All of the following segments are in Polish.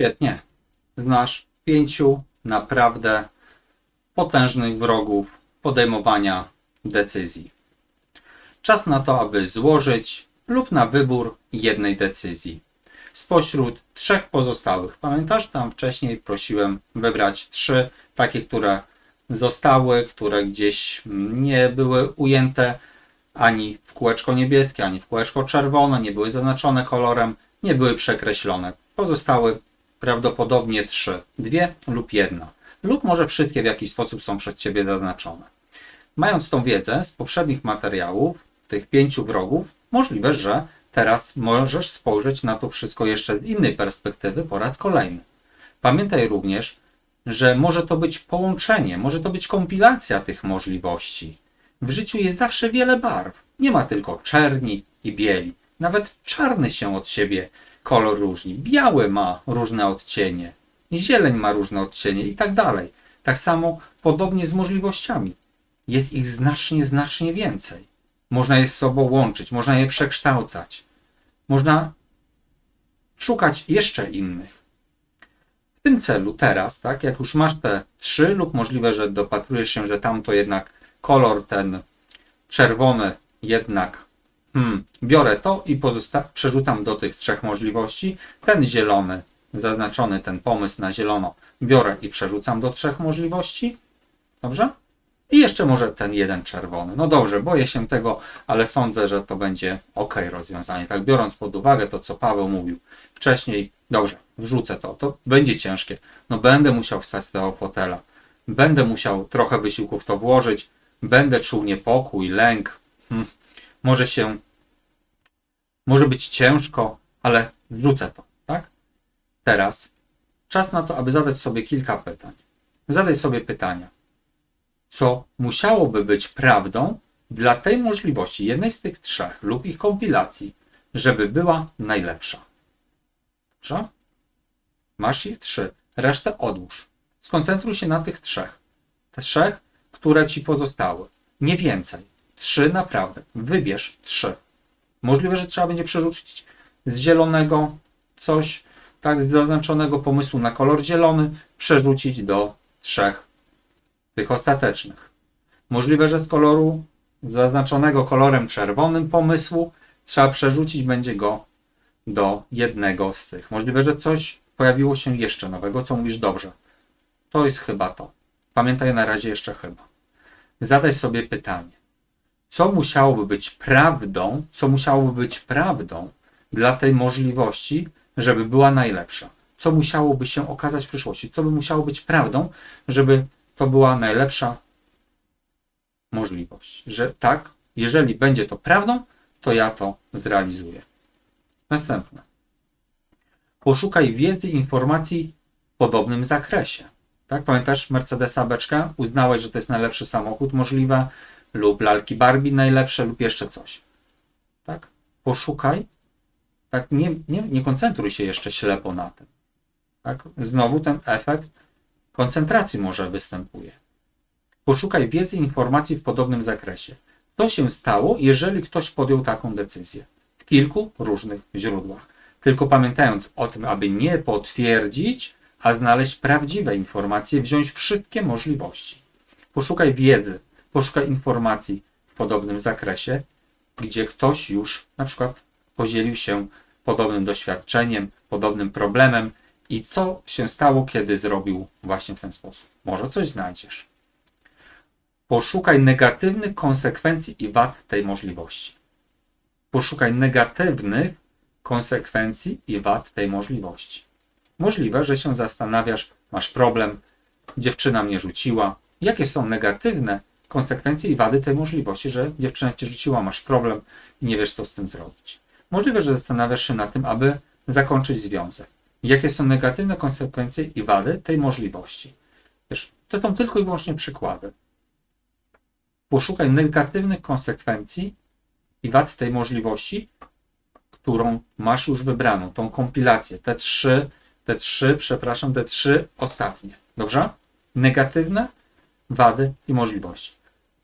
Świetnie. Znasz pięciu naprawdę potężnych wrogów podejmowania decyzji. Czas na to, aby złożyć lub na wybór jednej decyzji. Spośród trzech pozostałych. Pamiętasz, tam wcześniej prosiłem wybrać trzy, takie, które zostały, które gdzieś nie były ujęte ani w kółeczko niebieskie, ani w kółeczko czerwone, nie były zaznaczone kolorem, nie były przekreślone. Pozostały prawdopodobnie trzy, dwie lub jedna, lub może wszystkie w jakiś sposób są przez Ciebie zaznaczone. Mając tą wiedzę z poprzednich materiałów, tych pięciu wrogów, możliwe, że teraz możesz spojrzeć na to wszystko jeszcze z innej perspektywy po raz kolejny. Pamiętaj również, że może to być połączenie, może to być kompilacja tych możliwości. W życiu jest zawsze wiele barw. Nie ma tylko czerni i bieli. Nawet czarny się od siebie kolor różni. Biały ma różne odcienie. Zieleń ma różne odcienie i tak dalej. Tak samo podobnie z możliwościami. Jest ich znacznie, znacznie więcej. Można je z sobą łączyć, można je przekształcać. Można szukać jeszcze innych. W tym celu teraz, tak, jak już masz te trzy, lub możliwe, że dopatrujesz się, że tamto jednak kolor ten czerwony jednak hmm, biorę to i przerzucam do tych trzech możliwości. Ten zielony, zaznaczony ten pomysł na zielono, biorę i przerzucam do trzech możliwości. Dobrze? I jeszcze może ten jeden czerwony. No dobrze, boję się tego, ale sądzę, że to będzie ok rozwiązanie. Tak biorąc pod uwagę to, co Paweł mówił wcześniej, dobrze, wrzucę to. To będzie ciężkie. No będę musiał wstać z tego fotela. Będę musiał trochę wysiłku w to włożyć. Będę czuł niepokój, lęk. Hmm. Może się, może być ciężko, ale wrzucę to, tak? Teraz czas na to, aby zadać sobie kilka pytań. Zadaj sobie pytania co musiałoby być prawdą dla tej możliwości, jednej z tych trzech lub ich kompilacji, żeby była najlepsza. Dobrze? Masz je trzy, resztę odłóż. Skoncentruj się na tych trzech. Te trzech, które ci pozostały. Nie więcej. Trzy naprawdę. Wybierz trzy. Możliwe, że trzeba będzie przerzucić z zielonego coś, tak, z zaznaczonego pomysłu na kolor zielony, przerzucić do trzech tych ostatecznych. Możliwe, że z koloru zaznaczonego kolorem czerwonym pomysłu trzeba przerzucić będzie go do jednego z tych. Możliwe, że coś pojawiło się jeszcze nowego, co mówisz dobrze. To jest chyba to. Pamiętaj na razie jeszcze chyba. Zadaj sobie pytanie. Co musiałoby być prawdą, co musiałoby być prawdą dla tej możliwości, żeby była najlepsza? Co musiałoby się okazać w przyszłości? Co by musiało być prawdą, żeby to była najlepsza możliwość, że tak, jeżeli będzie to prawdą, to ja to zrealizuję. Następne. Poszukaj wiedzy, informacji w podobnym zakresie. Tak, pamiętasz Mercedesa beczkę? Uznałeś, że to jest najlepszy samochód możliwe, lub lalki Barbie najlepsze, lub jeszcze coś. Tak? Poszukaj. Tak, nie, nie, nie koncentruj się jeszcze ślepo na tym. Tak? Znowu ten efekt koncentracji może występuje. Poszukaj wiedzy i informacji w podobnym zakresie. Co się stało, jeżeli ktoś podjął taką decyzję? W kilku różnych źródłach. Tylko pamiętając o tym, aby nie potwierdzić, a znaleźć prawdziwe informacje, wziąć wszystkie możliwości. Poszukaj wiedzy, poszukaj informacji w podobnym zakresie, gdzie ktoś już na przykład podzielił się podobnym doświadczeniem, podobnym problemem i co się stało, kiedy zrobił właśnie w ten sposób. Może coś znajdziesz. Poszukaj negatywnych konsekwencji i wad tej możliwości. Poszukaj negatywnych konsekwencji i wad tej możliwości. Możliwe, że się zastanawiasz, masz problem, dziewczyna mnie rzuciła. Jakie są negatywne konsekwencje i wady tej możliwości, że dziewczyna cię rzuciła, masz problem i nie wiesz, co z tym zrobić. Możliwe, że zastanawiasz się nad tym, aby zakończyć związek. Jakie są negatywne konsekwencje i wady tej możliwości. Wiesz, to są tylko i wyłącznie przykłady. Poszukaj negatywnych konsekwencji i wad tej możliwości, którą masz już wybraną, tą kompilację, te trzy, te trzy, przepraszam, te trzy ostatnie. Dobrze? Negatywne wady i możliwości.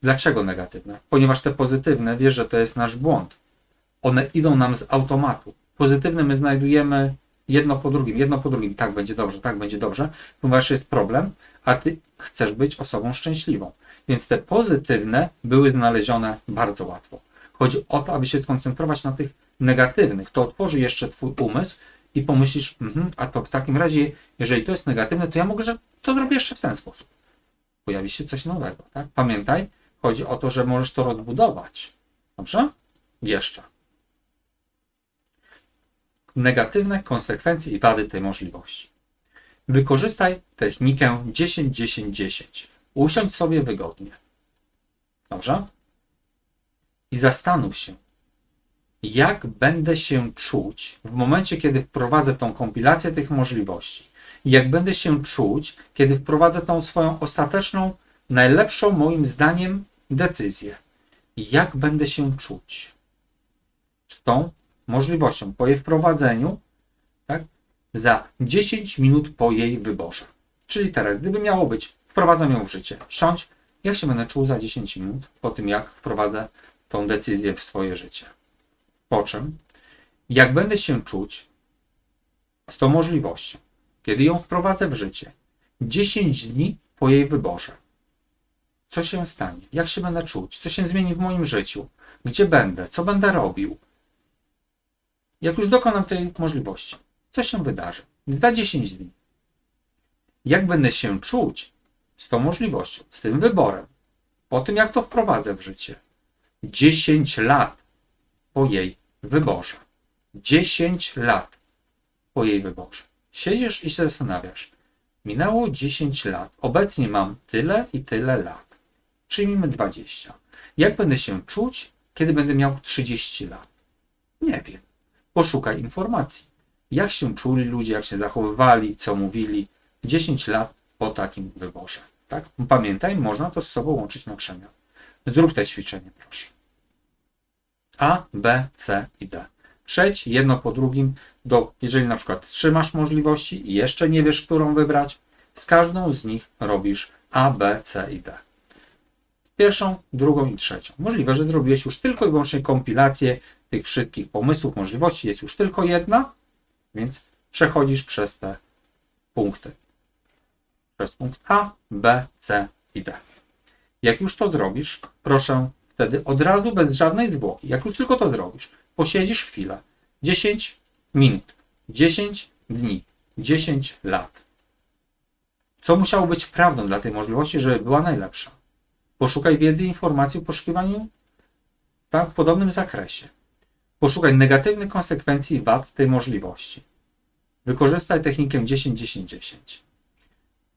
Dlaczego negatywne? Ponieważ te pozytywne, wiesz, że to jest nasz błąd. One idą nam z automatu. Pozytywne my znajdujemy jedno po drugim, jedno po drugim, tak będzie dobrze, tak będzie dobrze, ponieważ jest problem, a ty chcesz być osobą szczęśliwą. Więc te pozytywne były znalezione bardzo łatwo. Chodzi o to, aby się skoncentrować na tych negatywnych. To otworzy jeszcze twój umysł i pomyślisz, mhm, a to w takim razie, jeżeli to jest negatywne, to ja mogę, że to zrobię jeszcze w ten sposób. Pojawi się coś nowego, tak? Pamiętaj, chodzi o to, że możesz to rozbudować. Dobrze? Jeszcze. Negatywne konsekwencje i wady tej możliwości. Wykorzystaj technikę 10-10-10. Usiądź sobie wygodnie. Dobrze? I zastanów się, jak będę się czuć w momencie, kiedy wprowadzę tą kompilację tych możliwości. Jak będę się czuć, kiedy wprowadzę tą swoją ostateczną, najlepszą moim zdaniem decyzję. Jak będę się czuć z tą możliwością po jej wprowadzeniu, tak, za 10 minut po jej wyborze. Czyli teraz, gdyby miało być, wprowadzam ją w życie, siądź, jak się będę czuł za 10 minut po tym, jak wprowadzę tą decyzję w swoje życie. Po czym, jak będę się czuć z tą możliwością, kiedy ją wprowadzę w życie, 10 dni po jej wyborze. Co się stanie? Jak się będę czuć? Co się zmieni w moim życiu? Gdzie będę? Co będę robił? Jak już dokonam tej możliwości, co się wydarzy? Za 10 dni. Jak będę się czuć z tą możliwością, z tym wyborem, po tym jak to wprowadzę w życie? 10 lat po jej wyborze. 10 lat po jej wyborze. Siedzisz i się zastanawiasz. Minęło 10 lat. Obecnie mam tyle i tyle lat. Przyjmijmy 20. Jak będę się czuć, kiedy będę miał 30 lat? Nie wiem. Poszukaj informacji. Jak się czuli ludzie, jak się zachowywali, co mówili 10 lat po takim wyborze. Tak? Pamiętaj, można to z sobą łączyć na przemian. Zrób te ćwiczenie, proszę. A, B, C i D. Przejdź jedno po drugim do, jeżeli na przykład trzymasz możliwości i jeszcze nie wiesz, którą wybrać, z każdą z nich robisz A, B, C i D. Pierwszą, drugą i trzecią. Możliwe, że zrobiłeś już tylko i wyłącznie kompilację tych wszystkich pomysłów, możliwości. Jest już tylko jedna, więc przechodzisz przez te punkty. Przez punkt A, B, C i D. Jak już to zrobisz, proszę wtedy od razu, bez żadnej zwłoki, jak już tylko to zrobisz, posiedzisz chwilę, 10 minut, 10 dni, 10 lat. Co musiało być prawdą dla tej możliwości, żeby była najlepsza? Poszukaj wiedzy i informacji w poszukiwaniu tak, w podobnym zakresie. Poszukaj negatywnych konsekwencji i wad tej możliwości. Wykorzystaj technikę 10-10-10.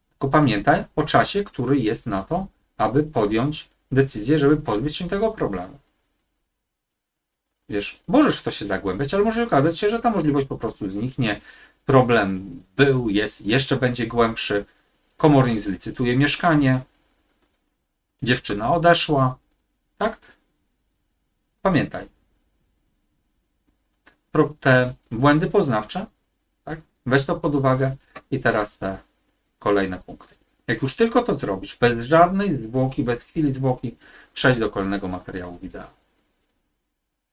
Tylko pamiętaj o czasie, który jest na to, aby podjąć decyzję, żeby pozbyć się tego problemu. Wiesz, możesz w to się zagłębiać, ale może okazać się, że ta możliwość po prostu zniknie. Problem był, jest, jeszcze będzie głębszy. Komornik zlicytuje mieszkanie. Dziewczyna odeszła. Tak? Pamiętaj. Te błędy poznawcze, tak? Weź to pod uwagę i teraz te kolejne punkty. Jak już tylko to zrobisz, bez żadnej zwłoki, bez chwili zwłoki, przejdź do kolejnego materiału wideo.